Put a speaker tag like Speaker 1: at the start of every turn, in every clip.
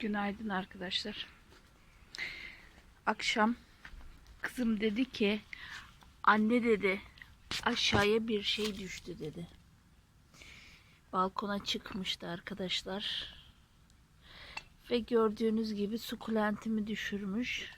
Speaker 1: Günaydın arkadaşlar. Akşam kızım dedi ki anne dedi aşağıya bir şey düştü dedi. Balkona çıkmıştı arkadaşlar. Ve gördüğünüz gibi sukulentimi düşürmüş.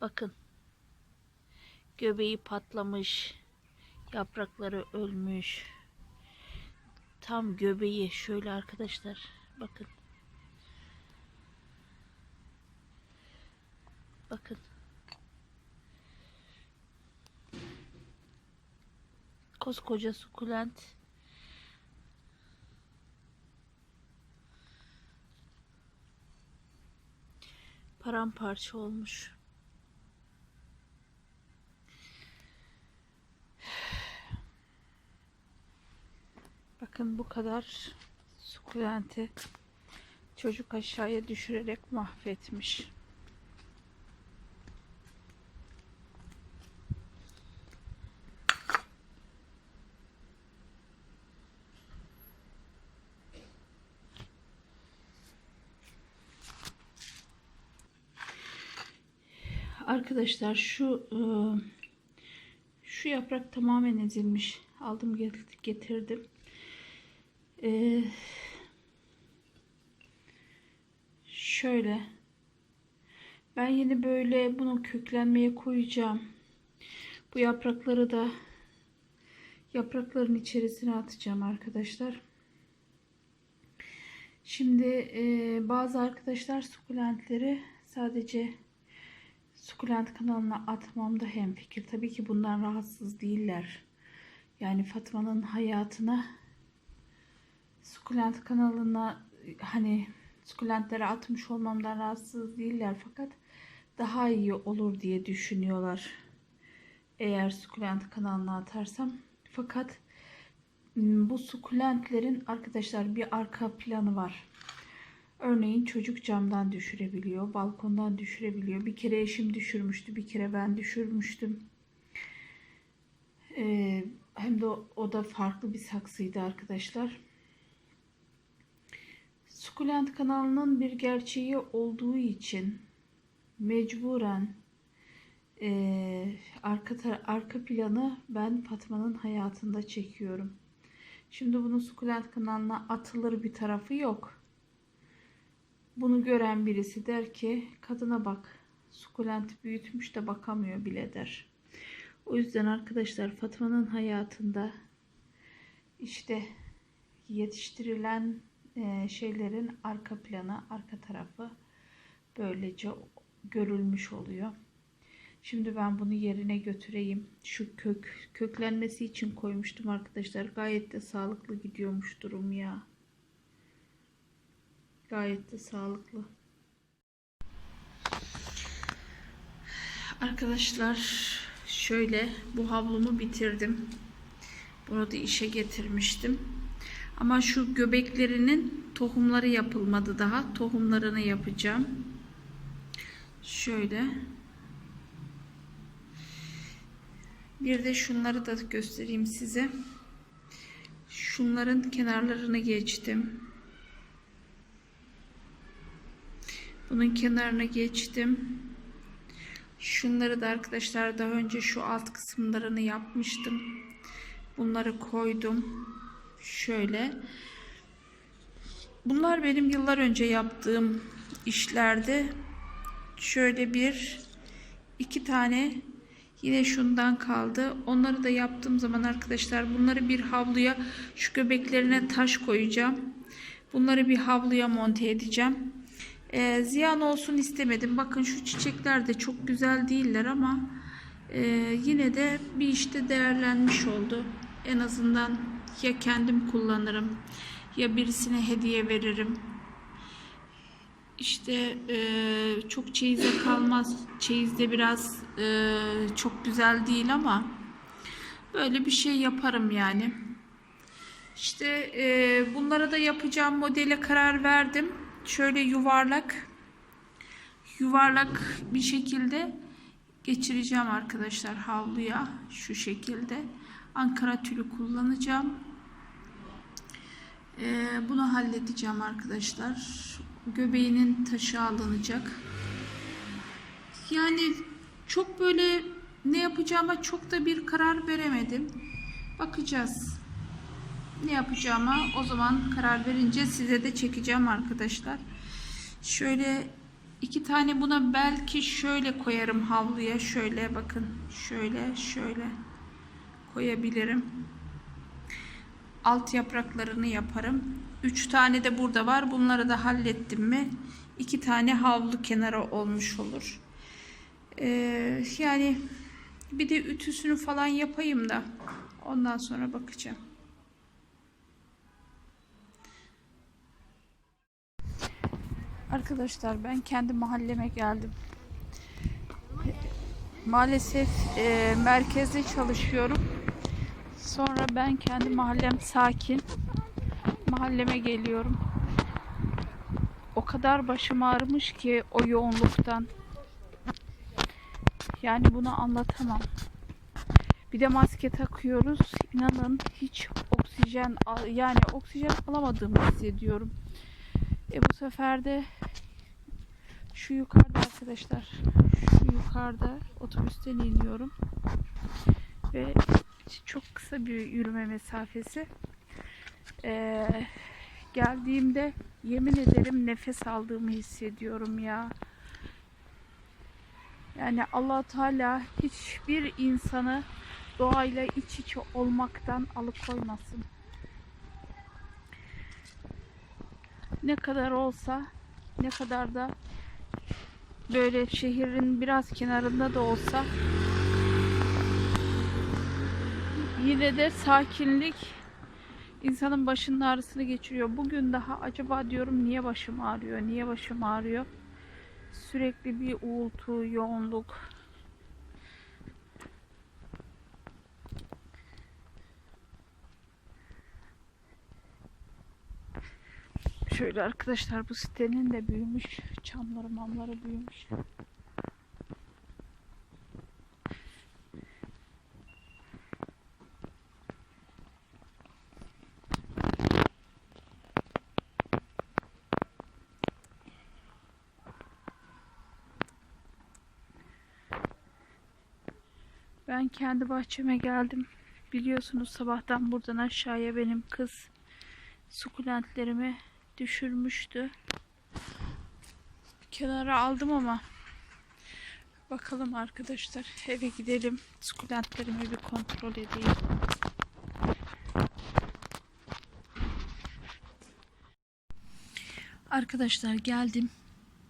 Speaker 1: Bakın. Göbeği patlamış. Yaprakları ölmüş. Tam göbeği şöyle arkadaşlar. Bakın. Bakın. Koskoca sukulent. Paramparça olmuş. Bakın bu kadar sukulenti çocuk aşağıya düşürerek mahvetmiş. Arkadaşlar şu e, şu yaprak tamamen ezilmiş. Aldım get- getirdim. E, şöyle ben yine böyle bunu köklenmeye koyacağım. Bu yaprakları da yaprakların içerisine atacağım arkadaşlar. Şimdi e, bazı arkadaşlar sukulentleri sadece sukulent kanalına atmamda hemfikir. Tabii ki bundan rahatsız değiller. Yani Fatma'nın hayatına sukulent kanalına hani sukulentlere atmış olmamdan rahatsız değiller fakat daha iyi olur diye düşünüyorlar. Eğer sukulent kanalına atarsam. Fakat bu sukulentlerin arkadaşlar bir arka planı var. Örneğin çocuk camdan düşürebiliyor, balkondan düşürebiliyor. Bir kere eşim düşürmüştü, bir kere ben düşürmüştüm. Ee, hem de o, o da farklı bir saksıydı arkadaşlar. Sukulent kanalının bir gerçeği olduğu için mecburen ee, arka arka planı ben Fatma'nın hayatında çekiyorum. Şimdi bunun sukulent kanalına atılır bir tarafı yok. Bunu gören birisi der ki kadına bak sukulent büyütmüş de bakamıyor bile der. O yüzden arkadaşlar Fatma'nın hayatında işte yetiştirilen e, şeylerin arka planı, arka tarafı böylece görülmüş oluyor. Şimdi ben bunu yerine götüreyim. Şu kök köklenmesi için koymuştum arkadaşlar. Gayet de sağlıklı gidiyormuş durum ya. Gayet de sağlıklı. Arkadaşlar şöyle bu havlumu bitirdim. Bunu da işe getirmiştim. Ama şu göbeklerinin tohumları yapılmadı daha. Tohumlarını yapacağım. Şöyle. Bir de şunları da göstereyim size. Şunların kenarlarını geçtim. Bunun kenarına geçtim. Şunları da arkadaşlar daha önce şu alt kısımlarını yapmıştım. Bunları koydum. Şöyle. Bunlar benim yıllar önce yaptığım işlerde. Şöyle bir iki tane yine şundan kaldı. Onları da yaptığım zaman arkadaşlar bunları bir havluya şu göbeklerine taş koyacağım. Bunları bir havluya monte edeceğim. Ee, ziyan olsun istemedim. Bakın şu çiçekler de çok güzel değiller ama e, yine de bir işte değerlenmiş oldu. En azından ya kendim kullanırım ya birisine hediye veririm. İşte e, çok çeyize kalmaz. Çeyizde biraz e, çok güzel değil ama böyle bir şey yaparım yani. İşte e, bunlara da yapacağım modele karar verdim. Şöyle yuvarlak yuvarlak bir şekilde geçireceğim arkadaşlar havluya şu şekilde. Ankara tülü kullanacağım. Ee, bunu halledeceğim arkadaşlar. göbeğinin taşı alınacak. Yani çok böyle ne yapacağıma çok da bir karar veremedim. Bakacağız. Ne yapacağıma o zaman karar verince size de çekeceğim arkadaşlar. Şöyle iki tane buna belki şöyle koyarım havluya. Şöyle bakın. Şöyle şöyle koyabilirim. Alt yapraklarını yaparım. Üç tane de burada var. Bunları da hallettim mi? iki tane havlu kenara olmuş olur. Ee, yani bir de ütüsünü falan yapayım da ondan sonra bakacağım. Arkadaşlar ben kendi mahalleme geldim. Maalesef e, merkezde çalışıyorum. Sonra ben kendi mahallem sakin. Mahalleme geliyorum. O kadar başım ağrımış ki o yoğunluktan. Yani bunu anlatamam. Bir de maske takıyoruz. İnanın hiç oksijen yani oksijen alamadığımı hissediyorum. E bu sefer de şu yukarıda arkadaşlar şu yukarıda otobüsten iniyorum. Ve çok kısa bir yürüme mesafesi. Ee, geldiğimde yemin ederim nefes aldığımı hissediyorum ya. Yani allah Teala hiçbir insanı doğayla iç içe olmaktan alıkoymasın. Ne kadar olsa ne kadar da böyle şehrin biraz kenarında da olsa yine de sakinlik insanın başının ağrısını geçiriyor. Bugün daha acaba diyorum niye başım ağrıyor? Niye başım ağrıyor? Sürekli bir uğultu, yoğunluk. Şöyle arkadaşlar bu sitenin de büyümüş. Çamları mamları büyümüş. Ben kendi bahçeme geldim. Biliyorsunuz sabahtan buradan aşağıya benim kız sukulentlerimi düşürmüştü. Kenara aldım ama bakalım arkadaşlar eve gidelim. Sukulentlerimi bir kontrol edeyim. Arkadaşlar geldim.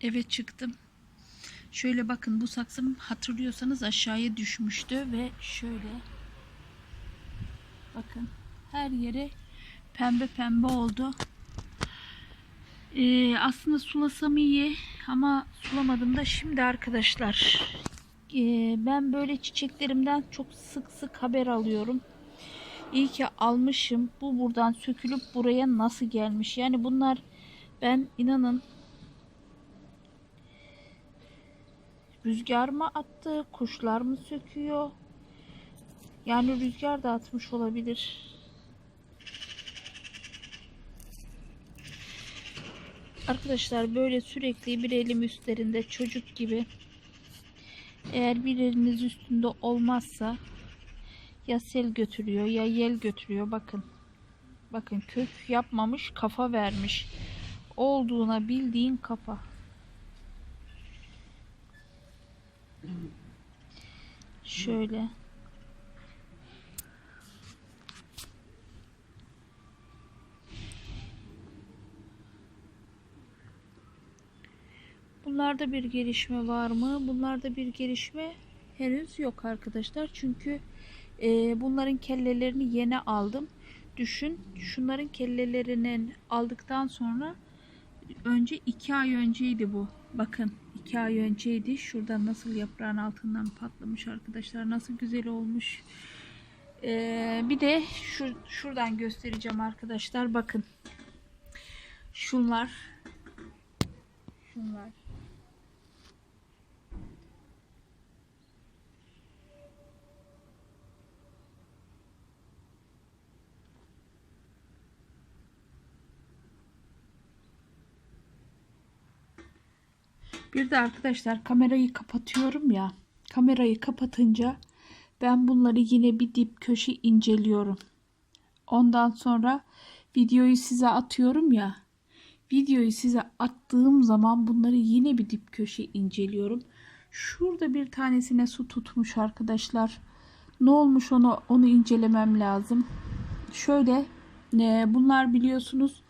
Speaker 1: Eve çıktım. Şöyle bakın bu saksım hatırlıyorsanız aşağıya düşmüştü ve şöyle bakın her yere pembe pembe oldu. Ee, aslında sulasam iyi ama sulamadım da şimdi arkadaşlar ee, ben böyle çiçeklerimden çok sık sık haber alıyorum. İyi ki almışım. Bu buradan sökülüp buraya nasıl gelmiş? Yani bunlar ben inanın rüzgar mı attı, kuşlar mı söküyor? Yani rüzgar da atmış olabilir. Arkadaşlar böyle sürekli bir elim üstlerinde çocuk gibi. Eğer bir eliniz üstünde olmazsa ya sel götürüyor ya yel götürüyor. Bakın. Bakın kök yapmamış kafa vermiş. Olduğuna bildiğin kafa. Şöyle Bunlarda bir gelişme var mı? Bunlarda bir gelişme henüz yok arkadaşlar. Çünkü e, bunların kellelerini yeni aldım. Düşün şunların kellelerinin aldıktan sonra önce iki ay önceydi bu. Bakın iki ay önceydi. Şurada nasıl yaprağın altından patlamış arkadaşlar. Nasıl güzel olmuş. E, bir de şu, şuradan göstereceğim arkadaşlar. Bakın. Şunlar. Şunlar. Bir de arkadaşlar kamerayı kapatıyorum ya. Kamerayı kapatınca ben bunları yine bir dip köşe inceliyorum. Ondan sonra videoyu size atıyorum ya. Videoyu size attığım zaman bunları yine bir dip köşe inceliyorum. Şurada bir tanesine su tutmuş arkadaşlar. Ne olmuş onu onu incelemem lazım. Şöyle e, bunlar biliyorsunuz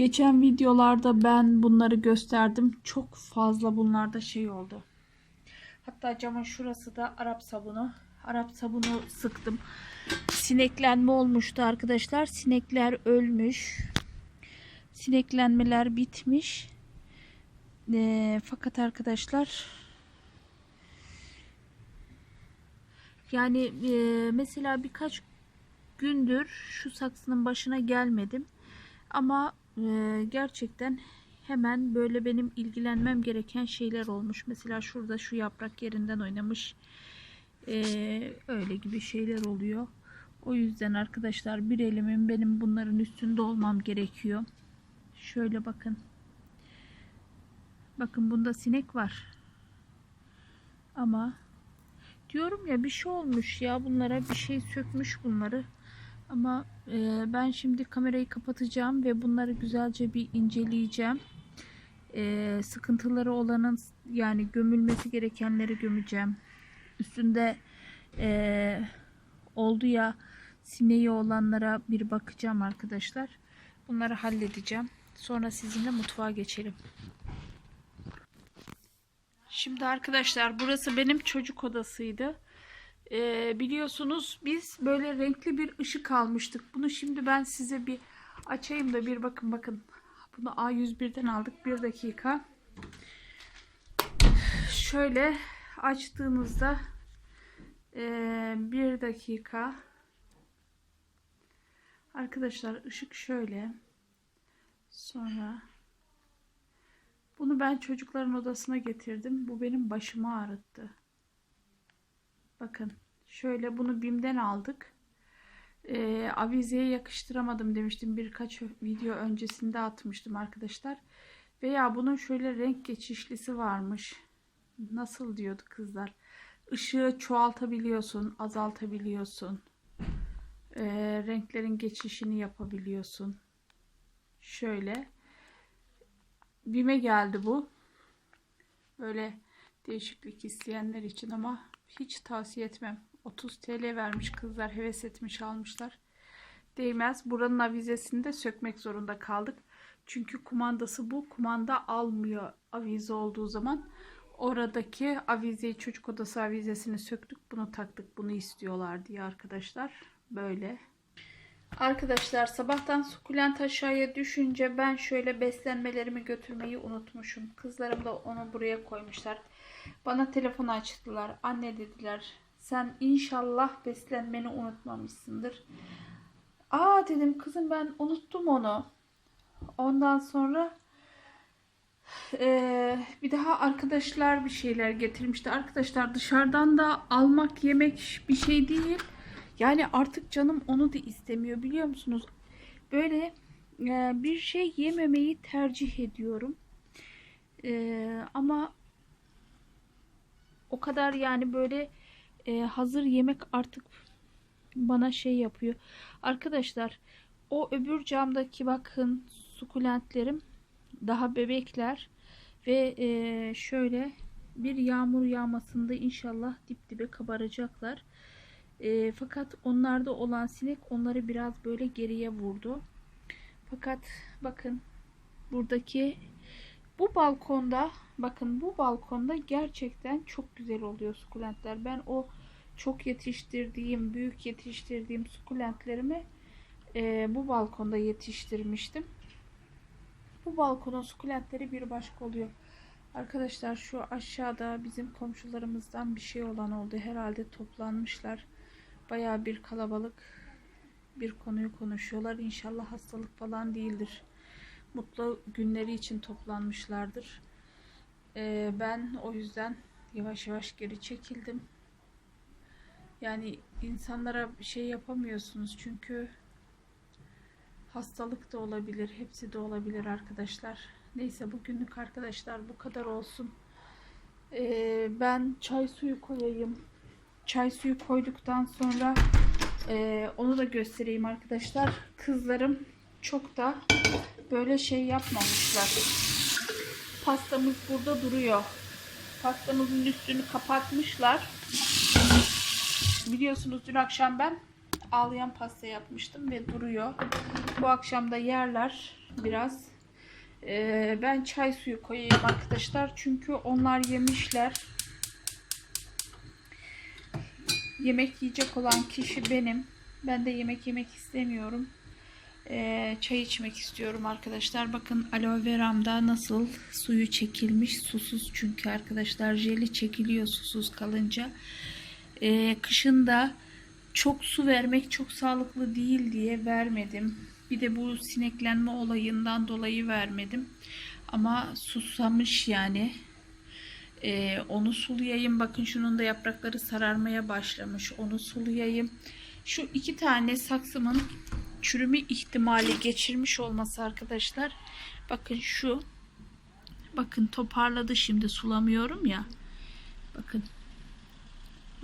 Speaker 1: geçen videolarda ben bunları gösterdim. Çok fazla bunlarda şey oldu. Hatta camın şurası da Arap sabunu. Arap sabunu sıktım. Sineklenme olmuştu arkadaşlar. Sinekler ölmüş. Sineklenmeler bitmiş. E, fakat arkadaşlar yani e, mesela birkaç gündür şu saksının başına gelmedim. Ama gerçekten hemen böyle benim ilgilenmem gereken şeyler olmuş. Mesela şurada şu yaprak yerinden oynamış. E, öyle gibi şeyler oluyor. O yüzden arkadaşlar bir elimin benim bunların üstünde olmam gerekiyor. Şöyle bakın. Bakın bunda sinek var. Ama diyorum ya bir şey olmuş ya bunlara bir şey sökmüş bunları. Ama e, ben şimdi kamerayı kapatacağım ve bunları güzelce bir inceleyeceğim. E, sıkıntıları olanın yani gömülmesi gerekenleri gömeceğim. Üstünde e, oldu ya sineği olanlara bir bakacağım arkadaşlar. Bunları halledeceğim. Sonra sizinle mutfağa geçelim. Şimdi arkadaşlar burası benim çocuk odasıydı. Ee, biliyorsunuz biz böyle renkli bir ışık almıştık. Bunu şimdi ben size bir açayım da bir bakın bakın. Bunu A101'den aldık. Bir dakika. Şöyle açtığınızda ee, bir dakika. Arkadaşlar ışık şöyle. Sonra bunu ben çocukların odasına getirdim. Bu benim başımı ağrıttı. Bakın şöyle bunu BİM'den aldık. Ee, avizeye yakıştıramadım demiştim. Birkaç video öncesinde atmıştım arkadaşlar. Veya bunun şöyle renk geçişlisi varmış. Nasıl diyordu kızlar? Işığı çoğaltabiliyorsun, azaltabiliyorsun. Ee, renklerin geçişini yapabiliyorsun. Şöyle. BİM'e geldi bu. Böyle değişiklik isteyenler için ama hiç tavsiye etmem. 30 TL vermiş kızlar heves etmiş almışlar. Değmez. Buranın avizesini de sökmek zorunda kaldık. Çünkü kumandası bu. Kumanda almıyor avize olduğu zaman. Oradaki avizeyi çocuk odası avizesini söktük. Bunu taktık. Bunu istiyorlar diye arkadaşlar. Böyle. Arkadaşlar sabahtan sukulent aşağıya düşünce ben şöyle beslenmelerimi götürmeyi unutmuşum. Kızlarım da onu buraya koymuşlar. Bana telefon açtılar. Anne dediler sen inşallah beslenmeni unutmamışsındır. Aa dedim kızım ben unuttum onu. Ondan sonra e, bir daha arkadaşlar bir şeyler getirmişti. Arkadaşlar dışarıdan da almak yemek bir şey değil. Yani artık canım onu da istemiyor biliyor musunuz? Böyle e, bir şey yememeyi tercih ediyorum. E, ama o kadar yani böyle e, hazır yemek artık bana şey yapıyor. Arkadaşlar o öbür camdaki bakın sukulentlerim daha bebekler ve e, şöyle bir yağmur yağmasında inşallah dip dibe kabaracaklar. E, fakat onlarda olan sinek onları biraz böyle geriye vurdu. Fakat bakın buradaki bu balkonda bakın bu balkonda gerçekten çok güzel oluyor sukulentler. Ben o çok yetiştirdiğim, büyük yetiştirdiğim sukulentlerimi e, bu balkonda yetiştirmiştim. Bu balkonun sukulentleri bir başka oluyor. Arkadaşlar şu aşağıda bizim komşularımızdan bir şey olan oldu. Herhalde toplanmışlar. Baya bir kalabalık bir konuyu konuşuyorlar. İnşallah hastalık falan değildir. Mutlu günleri için toplanmışlardır. Ee, ben o yüzden yavaş yavaş geri çekildim. Yani insanlara bir şey yapamıyorsunuz çünkü hastalık da olabilir, hepsi de olabilir arkadaşlar. Neyse bugünlük arkadaşlar bu kadar olsun. Ee, ben çay suyu koyayım. Çay suyu koyduktan sonra e, onu da göstereyim arkadaşlar. Kızlarım çok da böyle şey yapmamışlar. Pastamız burada duruyor. Pastamızın üstünü kapatmışlar. Biliyorsunuz dün akşam ben ağlayan pasta yapmıştım ve duruyor. Bu akşam da yerler biraz. Ee, ben çay suyu koyayım arkadaşlar. Çünkü onlar yemişler. Yemek yiyecek olan kişi benim. Ben de yemek yemek istemiyorum. Ee, çay içmek istiyorum arkadaşlar. Bakın aloe veramda nasıl suyu çekilmiş. Susuz çünkü arkadaşlar. Jeli çekiliyor susuz kalınca. Ee, kışın çok su vermek çok sağlıklı değil diye vermedim. Bir de bu sineklenme olayından dolayı vermedim. Ama susamış yani. Ee, onu sulayayım. Bakın şunun da yaprakları sararmaya başlamış. Onu sulayayım. Şu iki tane saksımın çürüme ihtimali geçirmiş olması arkadaşlar. Bakın şu. Bakın toparladı şimdi sulamıyorum ya. Bakın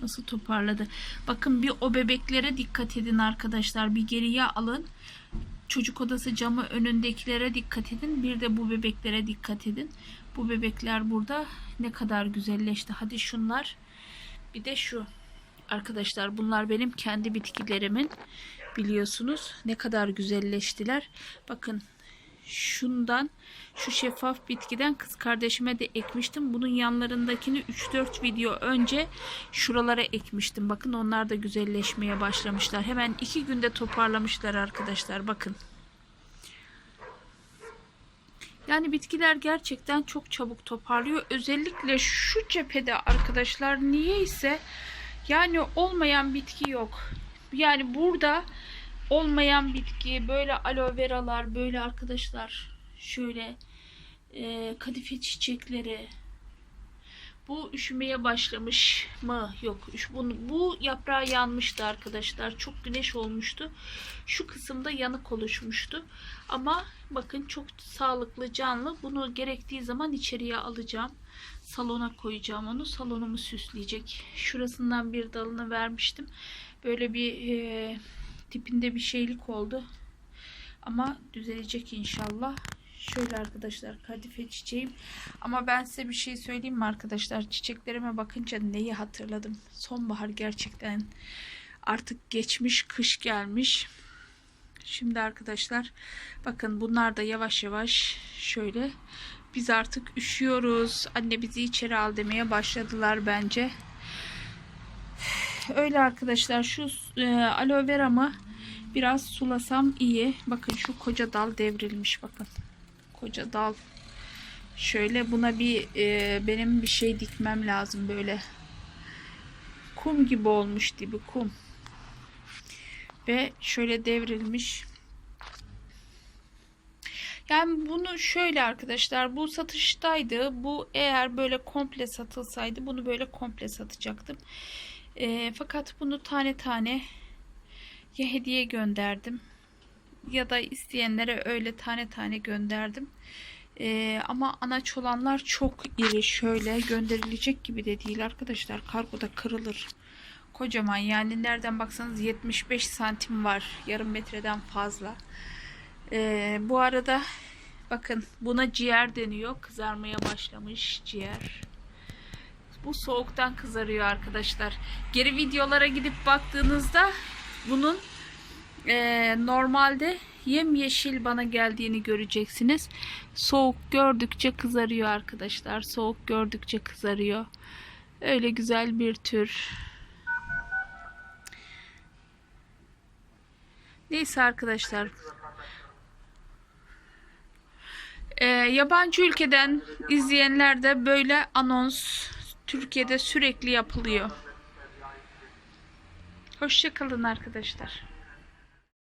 Speaker 1: nasıl toparladı. Bakın bir o bebeklere dikkat edin arkadaşlar. Bir geriye alın. Çocuk odası camı önündekilere dikkat edin. Bir de bu bebeklere dikkat edin. Bu bebekler burada ne kadar güzelleşti. Hadi şunlar. Bir de şu. Arkadaşlar bunlar benim kendi bitkilerimin. Biliyorsunuz ne kadar güzelleştiler. Bakın şundan şu şeffaf bitkiden kız kardeşime de ekmiştim. Bunun yanlarındakini 3-4 video önce şuralara ekmiştim. Bakın onlar da güzelleşmeye başlamışlar. Hemen 2 günde toparlamışlar arkadaşlar. Bakın. Yani bitkiler gerçekten çok çabuk toparlıyor. Özellikle şu cephede arkadaşlar niyeyse yani olmayan bitki yok. Yani burada olmayan bitki böyle aloe veralar böyle arkadaşlar şöyle e, kadife çiçekleri bu üşümeye başlamış mı? Yok. Bunu, bu yaprağı yanmıştı arkadaşlar. Çok güneş olmuştu. Şu kısımda yanık oluşmuştu. Ama bakın çok sağlıklı canlı. Bunu gerektiği zaman içeriye alacağım. Salona koyacağım onu. Salonumu süsleyecek. Şurasından bir dalını vermiştim. Böyle bir e, tipinde bir şeylik oldu. Ama düzelecek inşallah. Şöyle arkadaşlar kadife çiçeğim. Ama ben size bir şey söyleyeyim mi arkadaşlar? Çiçeklerime bakınca neyi hatırladım? Sonbahar gerçekten artık geçmiş kış gelmiş. Şimdi arkadaşlar bakın bunlar da yavaş yavaş şöyle biz artık üşüyoruz. Anne bizi içeri al demeye başladılar bence. Öyle arkadaşlar şu e, aloe veramı biraz sulasam iyi. Bakın şu koca dal devrilmiş bakın koca dal. Şöyle buna bir e, benim bir şey dikmem lazım böyle. Kum gibi olmuş gibi kum. Ve şöyle devrilmiş. Yani bunu şöyle arkadaşlar bu satıştaydı. Bu eğer böyle komple satılsaydı bunu böyle komple satacaktım. E, fakat bunu tane tane ya hediye gönderdim ya da isteyenlere öyle tane tane gönderdim. Ee, ama anaç olanlar çok iri şöyle gönderilecek gibi de değil arkadaşlar. Kargoda kırılır. Kocaman yani nereden baksanız 75 santim var. Yarım metreden fazla. Ee, bu arada bakın buna ciğer deniyor. Kızarmaya başlamış ciğer. Bu soğuktan kızarıyor arkadaşlar. Geri videolara gidip baktığınızda bunun e, normalde yemyeşil bana geldiğini göreceksiniz. Soğuk gördükçe kızarıyor arkadaşlar. Soğuk gördükçe kızarıyor. Öyle güzel bir tür. Neyse arkadaşlar. Ee, yabancı ülkeden izleyenler de böyle anons Türkiye'de sürekli yapılıyor. Hoşçakalın arkadaşlar.